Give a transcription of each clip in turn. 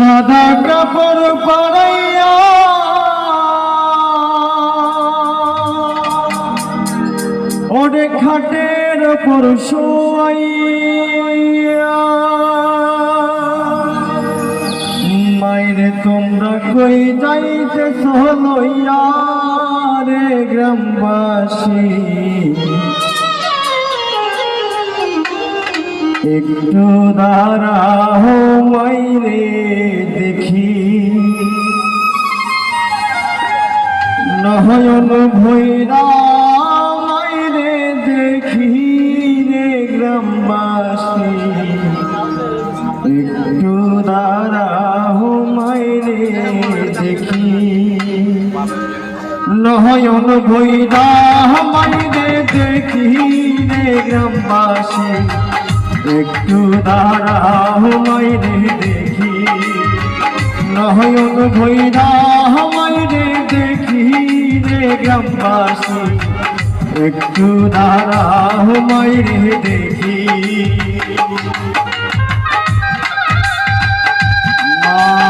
সাদা কাপড় পরাইয়া। ওরে খাটের ওপর শোয়াইয়া। মাইরে তোমরা কই যাইতে সলইয়া রে গ্রামবাসী? একটু দাঁড়াও মাইরে দেখি। নয়ন ভৈরা মাইরে দেখি রে গ্রামবাসী। একটু দাঁড়াও মাইরে দেখি। নয়ন ভৈরা মাইরে দেখি রে গ্রামবাসী। একটু দাঁড়াও, মাইরে দেখি। নয়ন ভৈরা, মাইরে দেখি রে গ্রামবাসী। একটু দাঁড়াও, মাইরে দেখি। মা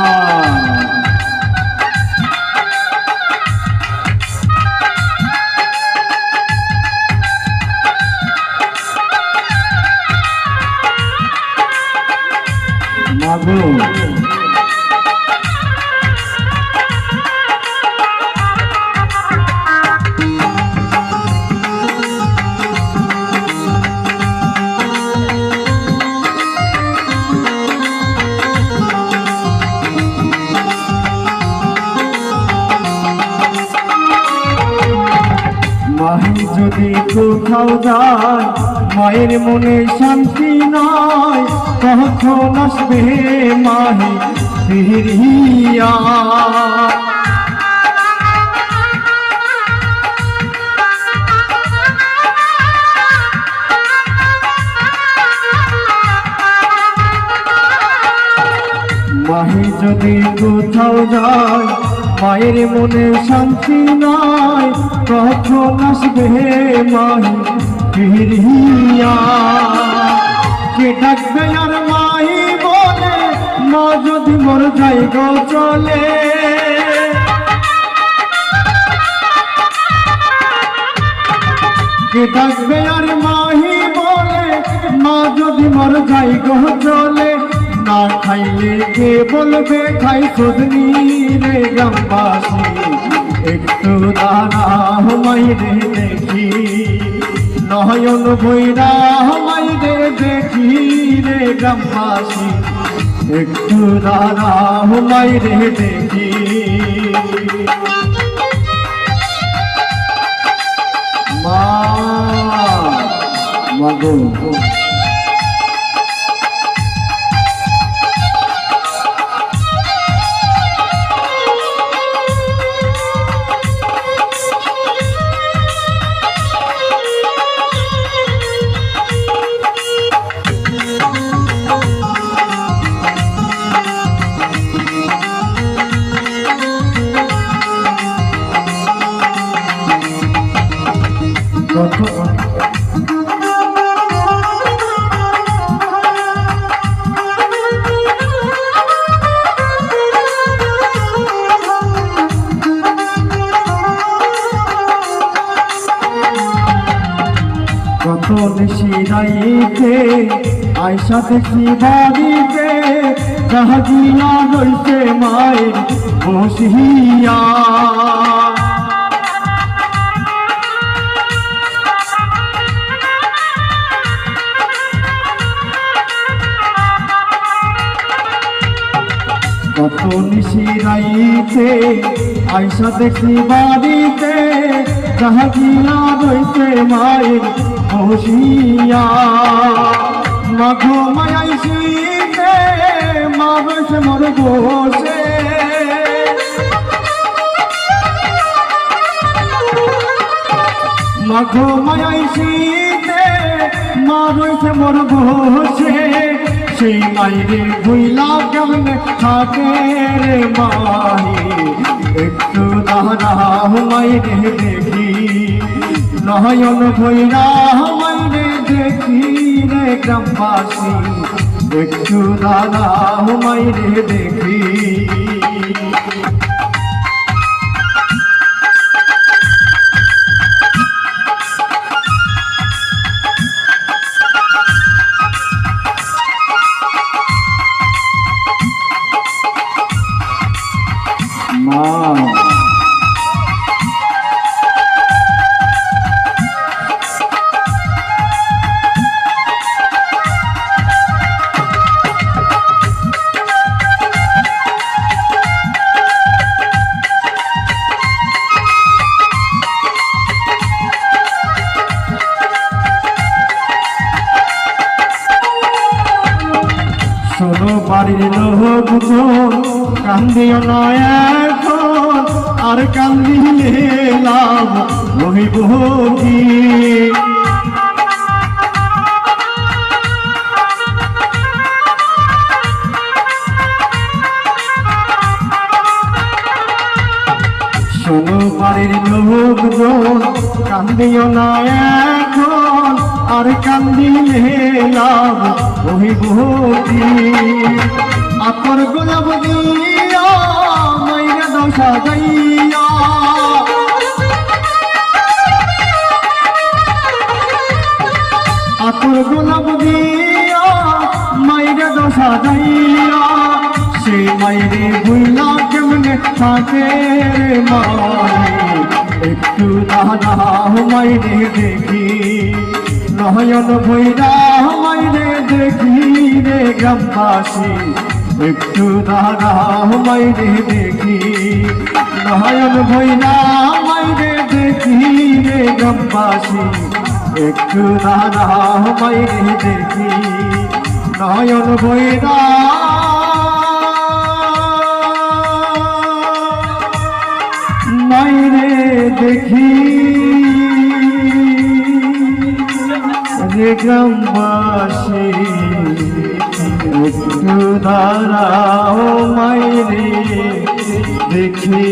মাহি যদি কোথাও যায় মায়ের মনে শান্তি নয় কখন আসবে মাহি ফিরিয়া? মাহি যদি কোথাও যায়, মায়ের মনে শান্তি নয় কখন আসবে মাহি ফিরিয়া কে ডাকবে আর মাই বলে, মা যদি মর যাই গো চলে। কে ডাকবে আর মাহি বলে, মা যদি মর যাই গো চলে। না খাইলে কে বলবে, খাই সদনি রে গ্রামবাসী। একটু দাঁড়া মাইরে দেখি। নয়ন বইরা মাইরে দেখি রে গ্রামবাসী। একটু দাঁড়া মাইরে দেখি। মা মাগো বেশি রাইতে আয়সা দেখি বাড়িতে জাহাজিয়া রইতে মায়ের বসিয়া। কত নিশি রাইতে আয়সা দেখি বাড়িতে জাহাজিয়া রইতে মায়ের বসিয়া মাঘো মায়াইছিতে মা বসে মর বসে। মাঘো মায়াইছিতে মা রয়েছে মর বসে। সেই মাইরে ভুইলা কেমনে থাকে মাইরে দেখি। নয়ন ভৈরা মাইরে দেখি রে গ্রামবাসী। একটু দাদা মাইরে দেখি। শোনো বাড়ির লোকজন কান্দিও নয় এখন, আর কান্দিলে লাভ রহিব কি? শোনো বাড়ির লোকজন কান্দিও না এখন আর কান্দিলে লাভ রহিব কি আপর গোলাপ দিয়া দশা যাইয়া আতর গোলাপ দিয়া মাইরে দশা যাইয়া সে মাইরে কেমনে থাকে মাই একটু দাদা মাইরে দেখি। নয়ন ভৈরা মাইরে দেখি রে গ্রামবাসী। একটু দাদা মাইরে দেখি। নয়ন ভৈরা মাইরে দেখি রে গ্রামবাসী। একটু দাদা মাইরে দেখি। নয়ন বৈরা মাইরে দেখি। রে গ্রামবাসী একটু দাঁড়াও মাইরে দেখি।